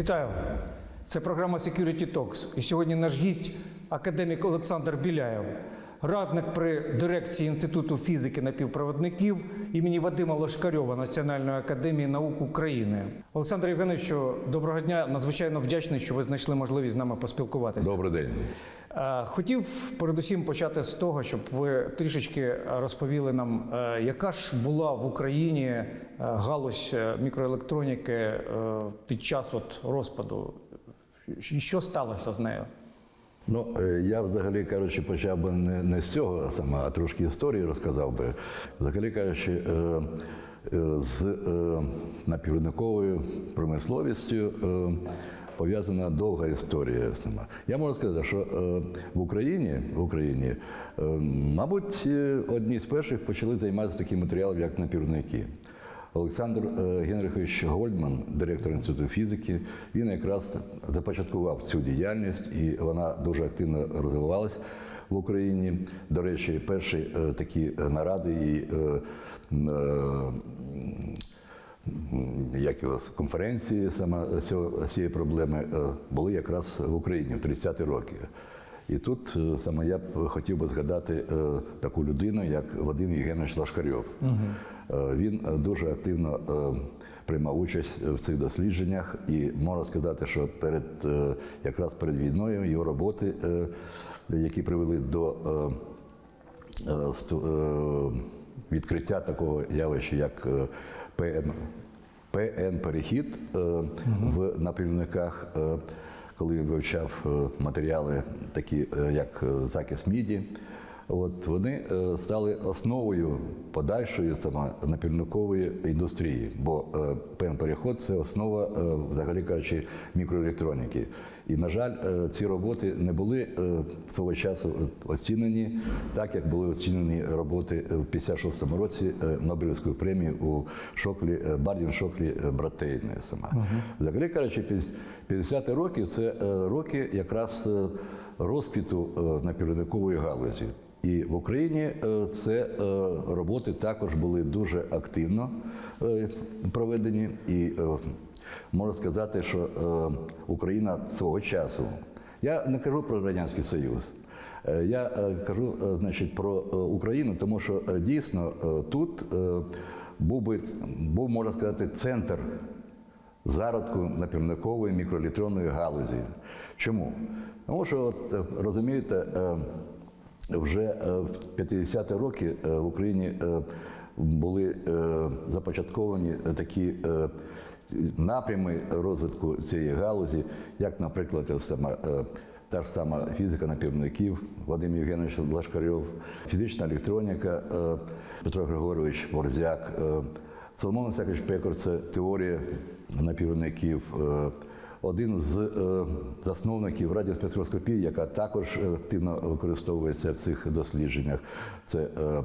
Вітаю! Це програма Security Talks. І сьогодні наш гість академік Олександр Біляєв, радник при дирекції Інституту фізики напівпроводників імені Вадима Лошкарьова Національної академії наук України. Олександр Євгеновичу, доброго дня. Надзвичайно вдячний, що ви знайшли можливість з нами поспілкуватися. Добрий день. Е, Хотів передусім почати з того, щоб ви трішечки розповіли нам, е, яка ж була в Україні е, галузь мікроелектроніки під час от розпаду. Що сталося з нею? Ну, е, я взагалі кажучи, почав би не, не з цього саме, а трошки історії розказав би. Взагалі кажучи, е, е, з напівниковою промисловістю пов'язана довга історія сама. Я можу сказати, що в Україні, в Україні, мабуть, одні з перших почали займатися таким матеріалом, як напівники. Олександр е, Генрихович Гольдман, директор інституту фізики, він якраз започаткував цю діяльність, і вона дуже активно розвивалась в Україні. До речі, перші е, такі наради і е, як його конференції саме цієї проблеми були якраз в Україні в 30-ті роки. І тут саме я б хотів би згадати таку людину, як Вадим Євгенович Лашкарьов. Е, Він е, дуже активно е, приймав участь в цих дослідженнях, і можна сказати, що перед е, якраз перед війною його роботи, е, які привели до е, е, е, відкриття такого явища, як е, ПН, ПН-перехід е, в напівниках, е, коли він вивчав е, матеріали, такі е, як е, закис міді. От вони е, стали основою подальшої саме напільникової індустрії, бо пен ПН-переход це основа, е, взагалі кажучи, мікроелектроніки. І, на жаль, е, ці роботи не були е, свого часу оцінені так, як були оцінені роботи в 56-му році е, Нобелівською премією у Шоклі, е, Бардін Шоклі е, Братейни сама. Взагалі кажучи, 50-ті роки це е, роки якраз е, розквіту е, напівникової галузі. І в Україні е, це е, роботи також були дуже активно е, проведені. І е, можна сказати, що е, Україна свого часу. Я не кажу про Радянський Союз. Е, Я е, кажу е, значить, про Україну, тому що дійсно тут був би був, можна сказати, центр зародку напівникової мікроелектронної галузі. Чому? Тому що, от, розумієте, вже в 50-ті роки в Україні були започатковані такі напрями розвитку цієї галузі, як, наприклад, сама. е, Та ж сама фізика напівників, Вадим Євгенович Лашкарьов, фізична електроніка, е, Петро Григорович Борзяк, е, Соломон Ісакович Пекор це теорія напівників. е, Один з е, засновників радіоспектроскопії, яка також активно використовується в цих дослідженнях, це е,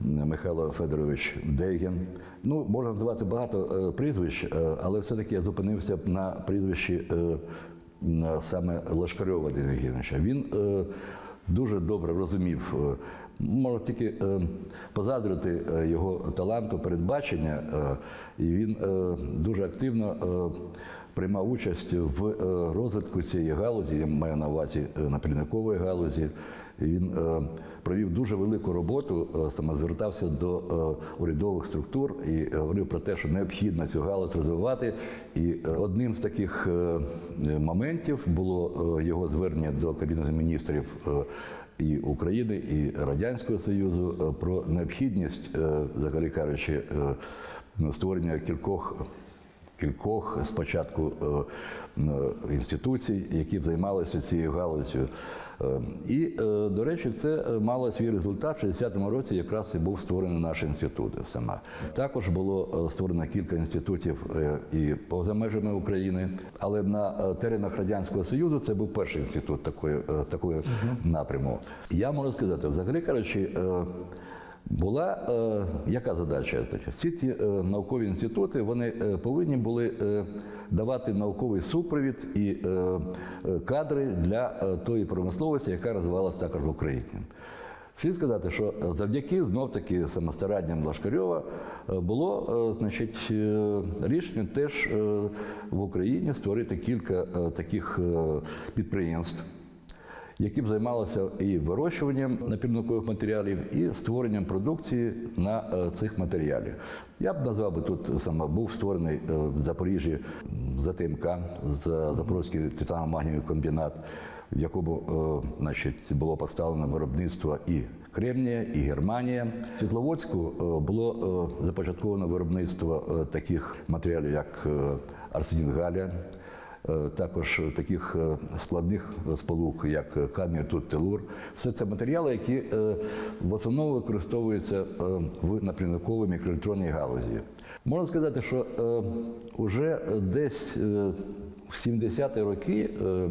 Михайло Федорович Дейген. Ну, можна називати багато е, прізвищ, е, але все-таки я зупинився на прізвищі е, саме Лашкарьова Вадима Євгеновича. Він дуже добре розумів, можна тільки позаздрити е, його таланту передбачення, і він дуже активно приймав участь в розвитку цієї галузі, я маю на увазі напільникової галузі. Він е, провів дуже велику роботу, е, саме звертався до е, урядових структур і говорив про те, що необхідно цю галузь розвивати. І одним з таких моментів було його звернення до Кабінету міністрів і України, і Радянського Союзу про необхідність, взагалі кажучи, створення кількох кількох спочатку е, е, інституцій, які б займалися цією галузю. Е, І, до речі, це мало свій результат. В 60-му році якраз і був створений наш інститут сама. Також було створено кілька інститутів і поза межами України, але на теренах Радянського Союзу це був перший інститут такої, такої напряму. Я можу сказати, взагалі кажучи, е, була е, яка задача? Всі ті е, наукові інститути вони е, повинні були е, давати науковий супровід і е, е, кадри для е, тої промисловості, яка розвивалася також в Україні. Слід сказати, що завдяки знов-таки самостаранням Лашкарьова е, було е, значить, рішення теж в Україні створити кілька таких підприємств, які б займалися і вирощуванням напівникових матеріалів, і створенням продукції на е, цих матеріалів. Я б назвав би тут саме був створений е, в Запоріжжі ЗТМК, за Запорізький титано-магнієвий комбінат, в якому е, значить, було поставлено виробництво і Кремнія, і Германія. В Світловодську було започатковано виробництво таких матеріалів, як арсенін Галя, Е, також таких е, складних сполук, як кадмір, тут телур. Все це матеріали, які е, в основному використовуються е, в напрямковій мікроелектронній галузі. Можна сказати, що вже десь е, в 70-ті роки е,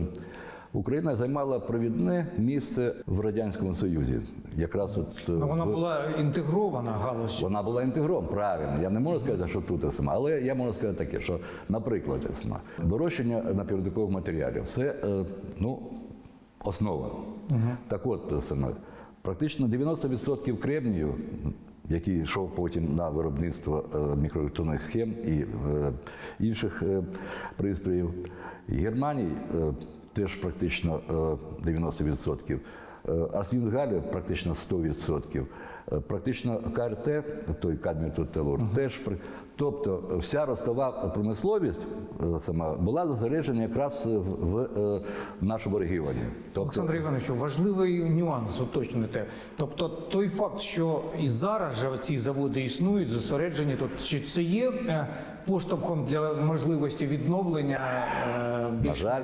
Україна займала провідне місце в Радянському Союзі. Якраз от е, Ну, вона в- була інтегрована галузь. вона була інтегром, правильно. Я не можу сказати, що тут сама, але я можу сказати таке, що, наприклад, сама, вирощення напівникових матеріалів це е, ну, основа. Так от саме, практично 90% кремнію, який йшов потім на виробництво е, мікроелектронних схем і інших пристроїв, Германії теж практично е, 90%. Е, Арсен Галю практично 100%. Е, Практично КРТ, той кадмір тут телур, теж при- тобто вся ростова промисловість е, сама була зосереджена якраз в, в е, нашому регіоні. Тобто, Олександр Іванович, важливий нюанс уточнити. Тобто той факт, що і зараз же ці заводи існують, зосереджені тут, чи це є е, поштовхом для можливості відновлення е, на жаль,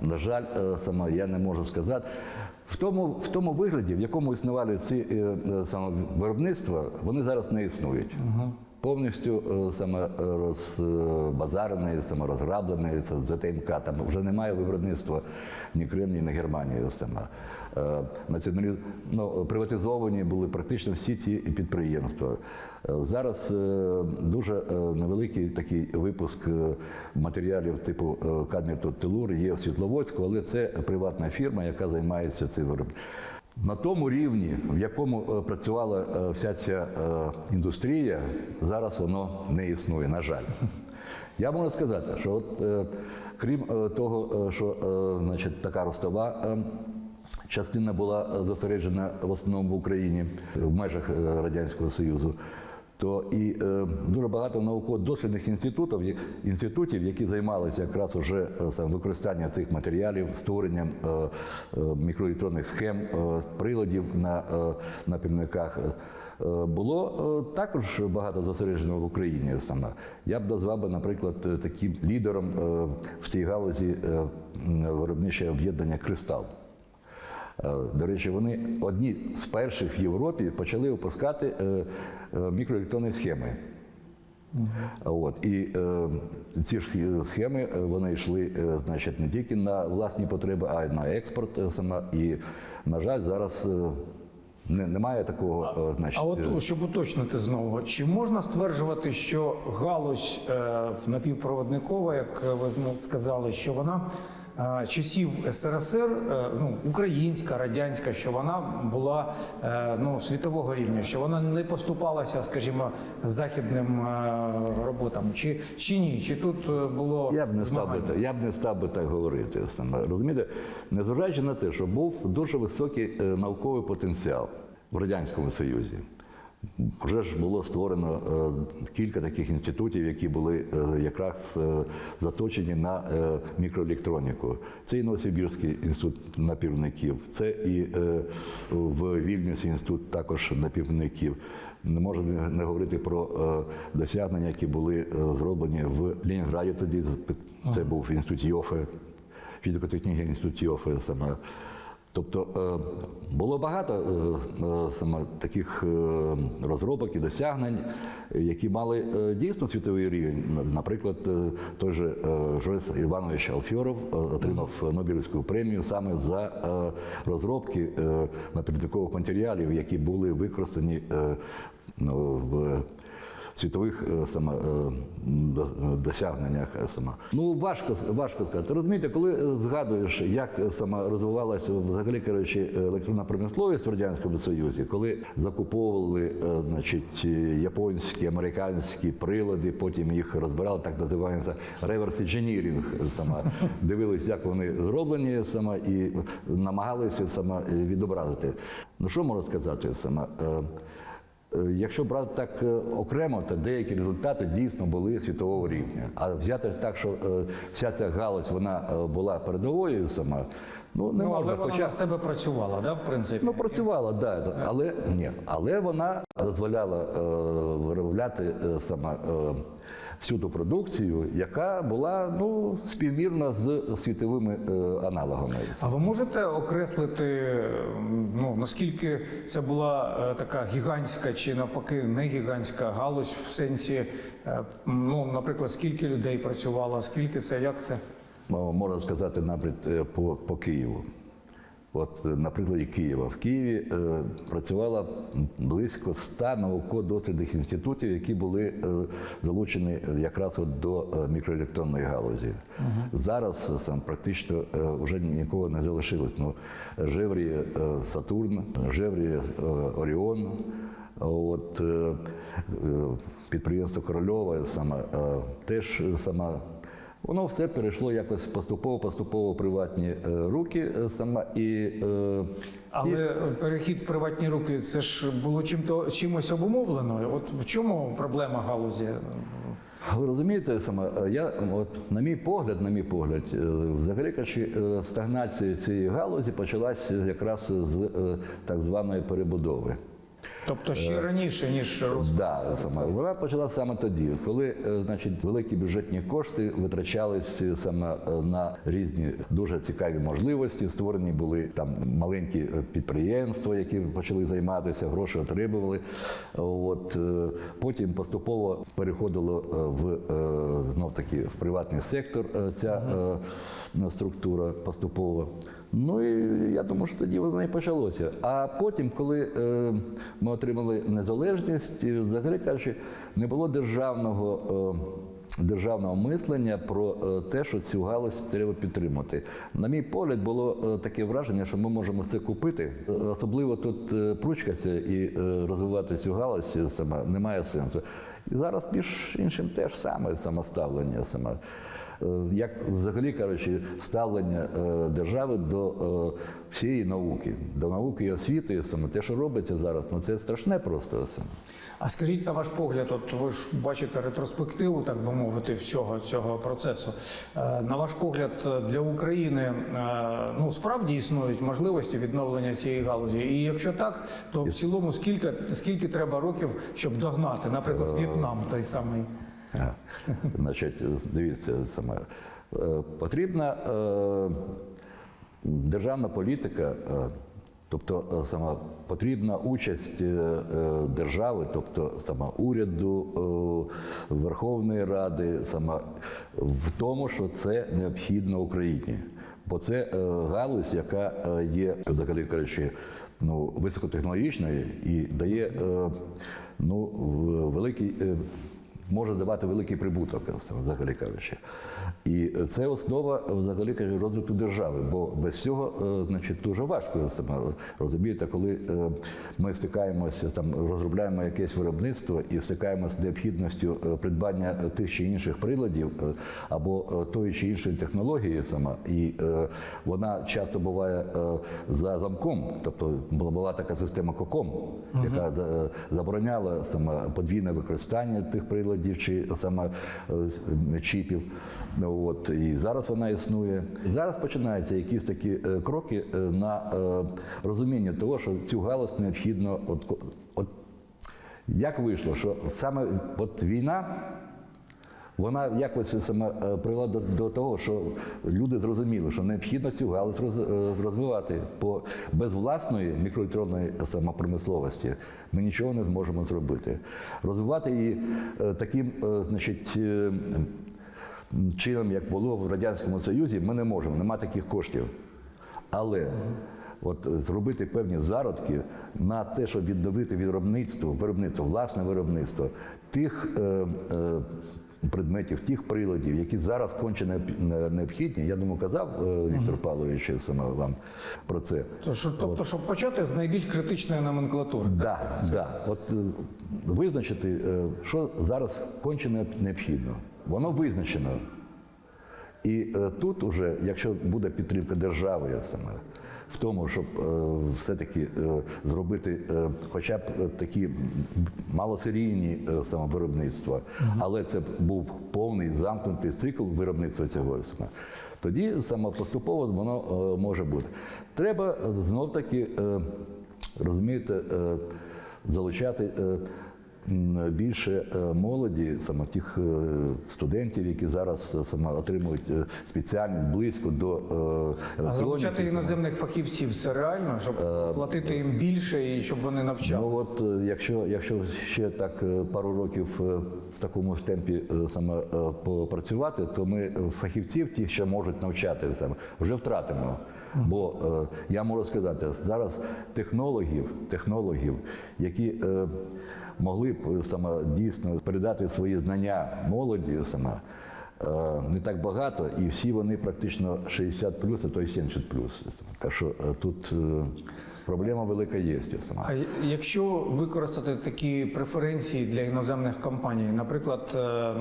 на жаль, е, саме я не можу сказати. В тому, в тому вигляді, в якому існували ці е, е, саме виробництва, вони зараз не існують. Повністю е, саме розбазарений, саме розграблений, це ЗТМК, там вже немає виробництва ні Крим, ні Германії саме. Е, Націоналі... Ну, приватизовані були практично всі ті підприємства. Е, Зараз е, дуже невеликий такий випуск матеріалів типу е, кадмір телур є в Світловодську, але це приватна фірма, яка займається цим виробництвом. На тому рівні, в якому працювала вся ця індустрія, зараз воно не існує, на жаль. Я можу сказати, що от, крім того, що значить, така ростова частина була зосереджена в основному в Україні в межах е, Радянського Союзу, то і е, дуже багато науково-дослідних інститутів, інститутів, які займалися якраз уже е, саме використанням цих матеріалів, створенням е, е, мікроелектронних схем, е, приладів на е, напівниках. е, Було також багато зосереджено в Україні саме. Я б назвав би, наприклад, таким лідером в цій галузі е, виробниче об'єднання Кристал. Е, До речі, вони одні з перших в Європі почали випускати е, е, мікроелектронні схеми. От і е, ці ж схеми вони йшли, е, значить, не тільки на власні потреби, а й на експорт е, сама. І, на жаль, зараз е, не, немає такого, е, значить, А от щоб уточнити знову, чи можна стверджувати, що галузь е, напівпроводникова, як ви сказали, що вона часів СРСР, е, ну українська, радянська, що вона була е, ну світового рівня, що вона не поступалася, скажімо, західним е, роботам, чи, чи ні? Чи тут е, було Я б не став би я б не став би так говорити саме. Розумієте, незважаючи на те, що був дуже високий е, науковий потенціал в Радянському Союзі. Вже ж було створено е, кілька таких інститутів, які були е, якраз е, заточені на мікроелектроніку. Це і Новосибірський інститут напівників, це і в Вільнюсі інститут також напівників. Не можна не- говорити про досягнення, які були зроблені в Ленінграді. Тоді це був інститут Йофе, фізико-технічний інститут Йофе саме. Тобто е, було багато е, е, саме таких розробок і досягнень, які мали дійсно світовий рівень. Наприклад, той же Жорис Іванович Алфьоров отримав Нобелівську премію саме за розробки напівникових матеріалів, які були використані ну, в світових е, саме, досягненнях. е, Саме. Ну, важко, важко сказати. Розумієте, коли е, згадуєш, як саме розвивалася взагалі кажучи, електронна промисловість в Радянському Союзі, коли закуповували значить, японські, американські прилади, потім їх розбирали, так називається реверс інженірінг саме. Дивились, як вони зроблені саме, і намагалися саме е, відобразити. Ну що можу сказати саме? Е, Якщо брати так е, окремо, то деякі результати дійсно були світового рівня. А взяти так, що е, вся ця галузь вона була передовою сама, ну не Ну, можна. але вона Хоча на себе працювала, да, в принципі. ну працювала, да, але ні, але вона дозволяла е, виробляти е, сама е, всю ту продукцію, яка була ну співмірна з світовими е, аналогами. А ви можете окреслити, ну наскільки це була така гігантська чи навпаки не гігантська галузь в сенсі, ну, наприклад, скільки людей працювало, скільки це, як це? Мо- можна сказати, наприклад, по, по Києву. От е, на прикладі Києва. В Києві е, працювало близько ста науково-дослідних інститутів, які були е, залучені якраз от до е, мікроелектронної галузі. Зараз е, сам практично е, вже нікого не залишилось. Ну, Жевріє е, Сатурн, Жевріє е, Оріон. От е, е, підприємство Корольова саме е, теж сама. Воно все перейшло якось поступово-поступово в приватні е, руки е, сама і е, Але перехід в приватні руки це ж було чим-то чимось обумовлено. От в чому проблема галузі? Ви розумієте, саме я от на мій погляд, на мій погляд, взагалі кажучи, стагнація цієї галузі почалася якраз з так званої перебудови. Тобто ще раніше ніж. Да, саме вона почала саме тоді, коли е, значить великі бюджетні кошти витрачались саме е, на різні дуже цікаві можливості. Створені були там маленькі е, підприємства, які почали займатися, гроші отримували. От е, потім поступово переходило е, в е, знов таки в приватний сектор е, ця е, структура поступово. Ну і я думаю, що тоді воно і почалося. А потім, коли е, ми отримали незалежність, взагалі кажучи, не було державного. Е, Державного мислення про е, те, що цю галузь треба підтримати. На мій погляд, було е, таке враження, що ми можемо це купити. Особливо тут е, пручкатися і розвивати цю галузь сама немає сенсу. І зараз між іншим теж саме самоставлення саме. Е, Як взагалі кажучи, ставлення е, держави до е, всієї науки, до науки і освіти, саме те, що робиться зараз, ну це страшне просто саме. А скажіть на ваш погляд, от ви ж бачите ретроспективу, так би мовити, всього цього процесу. На ваш погляд, для України ну справді існують можливості відновлення цієї галузі. І якщо так, то в цілому скільки скільки треба років, щоб догнати, наприклад, В'єтнам той самий. Значить, дивіться, саме е, потрібна е, державна політика, е, тобто сама потрібна участь держави, тобто сама уряду, Верховної Ради, сама в тому, що це необхідно Україні. Бо це галузь, яка є, взагалі кажучи, ну, високотехнологічною і дає ну, великий. Може давати великий прибуток, взагалі кажучи. І це основа взагалі кажу, розвитку держави, бо без цього, е, значить, дуже важко саме розумієте, коли е, ми стикаємося там, розробляємо якесь виробництво і стикаємося з необхідністю е, придбання тих чи інших приладів або тої чи іншої технології сама, і вона часто буває за замком, тобто була, була така система КОКОМ, яка забороняла саме подвійне використання тих приладів чи саме е, з- м, чіпів. Ну, От і зараз вона існує. Зараз починаються якісь такі е, кроки е, на е, розуміння того, що цю галузь необхідно от, от як вийшло, що саме от війна. Вона якось саме е, привела до, до того, що люди зрозуміли, що необхідно цю галузь е, розвивати, бо без власної мікроелектронної самопромисловості ми нічого не зможемо зробити. Розвивати її е, таким, значить. чином, як було в Радянському Союзі, ми не можемо, нема таких коштів. Але от зробити певні зародки на те, щоб відновити виробництво, виробництво, власне виробництво тих е, е, предметів, тих приладів, які зараз конче необхідні. Я думаю, казав е, Віктор Павлович саме вам про це. То Тобто, щоб почати з найбільш критичної номенклатури. Да, да. От е, визначити, е, що зараз конче необхідно. Воно визначено. І тут, уже, якщо буде підтримка держави саме в тому, щоб е, все-таки е, зробити е, хоча б такі малосерійні е, саме виробництва, але це був повний замкнутий цикл виробництва цього саме. Тоді саме поступово воно може бути. Треба знов таки, розумієте, залучати. Більше е, молоді, саме тих е, студентів, які зараз е, саме отримують спеціальність близько до А залучати іноземних фахівців це реально, щоб платити їм більше і щоб вони навчали. Ну от якщо, якщо ще так пару років в такому ж темпі саме попрацювати, то ми фахівців, ті, що можуть навчати саме, вже втратимо. Бо я можу сказати, зараз технологів, технологів, які могли б е, саме дійсно передати свої знання молоді саме. е, Не так багато, і всі вони практично 60 плюс, а то й 70 плюс. Так що е, тут проблема велика є. Сама. А якщо використати такі преференції для іноземних компаній, наприклад,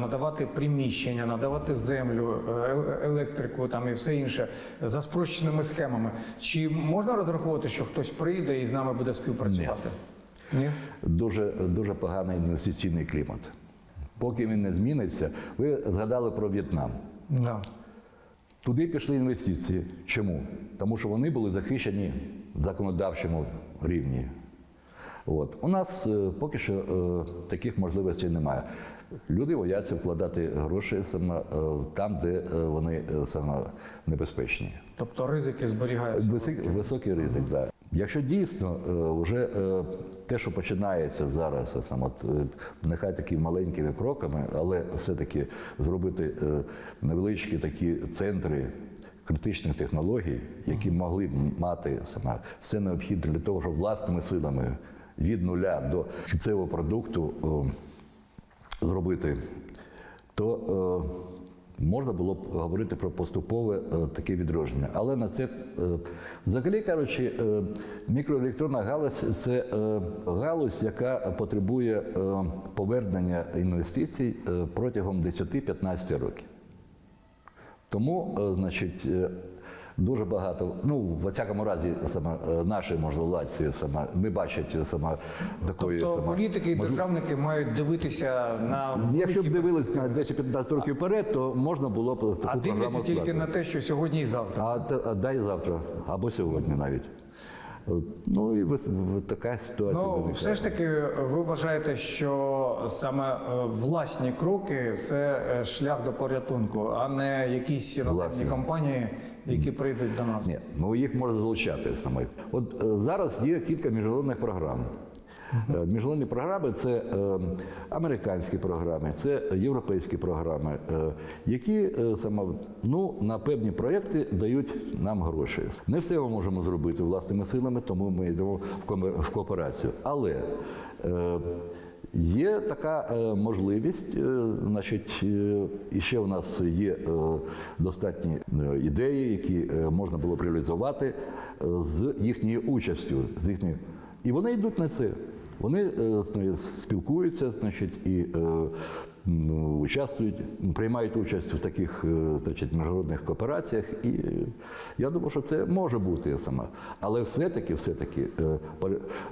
надавати приміщення, надавати землю, електрику там і все інше за спрощеними схемами, чи можна розраховувати, що хтось прийде і з нами буде співпрацювати? Ні. Дуже, дуже поганий інвестиційний клімат. Поки він не зміниться, ви згадали про В'єтнам. Да. Туди пішли інвестиції. Чому? Тому що вони були захищені в законодавчому рівні. От. У нас е, поки що е, таких можливостей немає. Люди бояться вкладати гроші саме е, там, де е, вони е, саме небезпечні. Тобто ризики зберігаються. Високий, високий ризик, так. Якщо дійсно е, вже е, те, що починається зараз, е, сам, от, нехай такими маленькими кроками, але все-таки зробити невеличкі такі центри критичних технологій, які могли б мати саме все необхідне для того, щоб власними силами від нуля до кінцевого продукту зробити, то можна було б говорити про поступове е, таке відродження. Але на це, е, взагалі кажучи, е, мікроелектронна галузь це галузь, яка потребує повернення інвестицій протягом 10-15 років. Тому, значить, дуже багато, ну, в всякому разі, саме наші можновладці саме не бачать саме такої Тобто саме, політики і можливо- державники мають дивитися на Якщо б дивились на 10-15 років вперед, то можна було б таку А програму дивляться тільки вкладати. на те, що сьогодні і завтра. А, а дай завтра, або сьогодні навіть. Ну і така ситуація. Ну, виникає. все ж таки, ви вважаєте, що саме е, власні кроки це е, шлях до порятунку, а не якісь іноземні компанії, які прийдуть до нас. Ні, ну їх можна залучати саме. От е, зараз є кілька міжнародних програм. Е, Міжнародні програми це е, американські програми, це європейські програми, які саме ну, на певні проєкти дають нам гроші. Не все ми можемо зробити власними силами, тому ми йдемо в кооперацію. Але Є така е, можливість, е, значить, е, і ще в нас є достатні ідеї, які можна було б реалізувати з їхньою участю, з їхньою. І вони йдуть на це. Вони спілкуються, значить, і участвують, приймають участь в таких е, значить, міжнародних коопераціях. І я думаю, що це може бути саме. Але все-таки, все-таки е,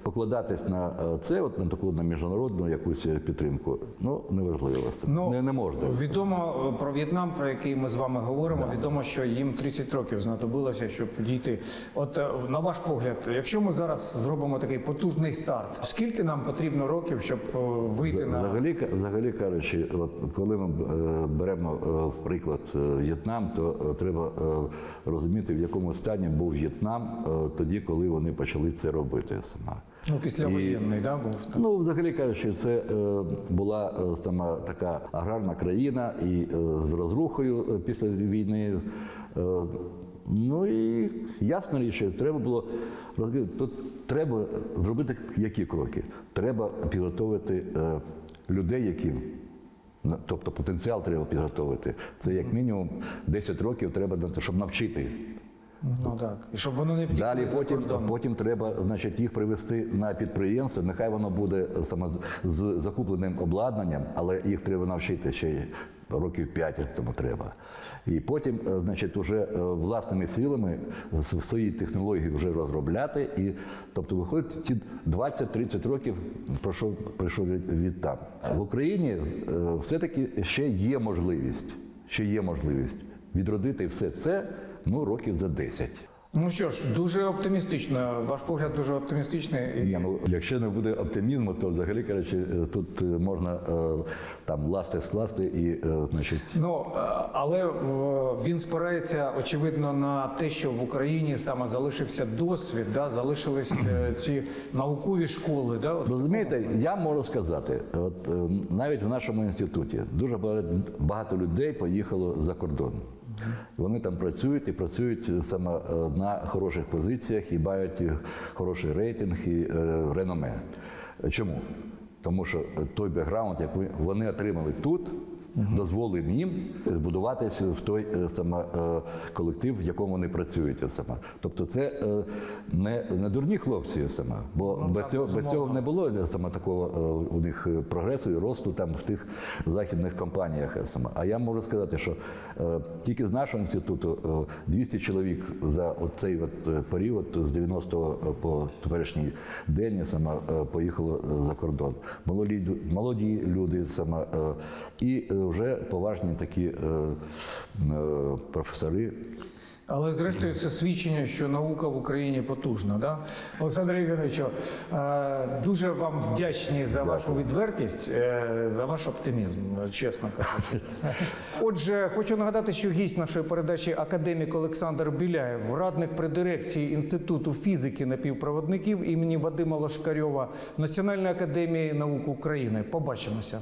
покладатись на е, це, от на таку на міжнародну якусь підтримку, ну неважливо. Це не, не можна. Відомо про В'єтнам, про який ми з вами говоримо. Відомо, що їм 30 років знадобилося, щоб дійти. От на ваш погляд, якщо ми зараз зробимо такий потужний старт, скільки нам потрібно років, щоб вийти на Взагалі, взагалі кажучи, от коли ми е, беремо е, в приклад е, В'єтнам, то е, треба е, розуміти, в якому стані був В'єтнам е, тоді, коли вони почали це робити сама. ну післявоєнний, да, був там. Ну, взагалі кажучи, це е, була е, сама така аграрна країна, і е, з розрухою е, після війни е, Ну і ясна річ, треба було розумієте, тут треба зробити які кроки? Треба підготовити е, людей, які тобто потенціал треба підготовити. Це як мінімум 10 років треба щоб навчити. Ну так. І щоб воно не втікли Далі потім, потім треба значить, їх привести на підприємство. Нехай воно буде саме з- закупленим обладнанням, але їх треба навчити ще років 5 тому треба. І потім, е, значить, уже е, власними силами свої технології вже розробляти. І, тобто, виходить, ці 20-30 років пройшов, від, від там. В Україні е, все-таки ще є можливість, ще є можливість відродити все це ну, років за 10. Ну що ж, дуже оптимістично. Ваш погляд дуже оптимістичний. Ні, ну якщо не буде оптимізму, то взагалі кажучи, е, тут е, можна е, там ласти скласти і е, значить. Ну але він спирається очевидно на те, що в Україні саме залишився досвід, да, залишились ці наукові школи. Да, от. Розумієте, я можу сказати, от е, навіть в нашому інституті дуже багато людей поїхало за кордон. Вони там працюють і працюють саме е, на хороших позиціях і мають е, хороший рейтинг і е, реноме. Чому? Тому що той бекграунд, який вони отримали тут, дозволив їм збудуватися в той е, саме колектив, в якому вони працюють. Саме. Тобто це е, не, не дурні хлопці саме, бо без, цього, без цього не було е, саме такого у них прогресу і росту там в тих західних компаніях. Саме. А я можу сказати, що тільки з нашого інституту е, 200 чоловік за цей період з 90 по теперішній день саме поїхало за кордон. Молоді, молоді люди саме і вже поважні такі е, е, професори. Але зрештою це свідчення, що наука в Україні потужна. Да? Олександр Євгеновичу, е, дуже вам вдячні за вашу відвертість, е, за ваш оптимізм, чесно кажучи. Отже, хочу нагадати, що гість нашої передачі академік Олександр Біляєв, радник при дирекції Інституту фізики напівпроводників імені Вадима Лошкарьова Національної академії наук України. Побачимося.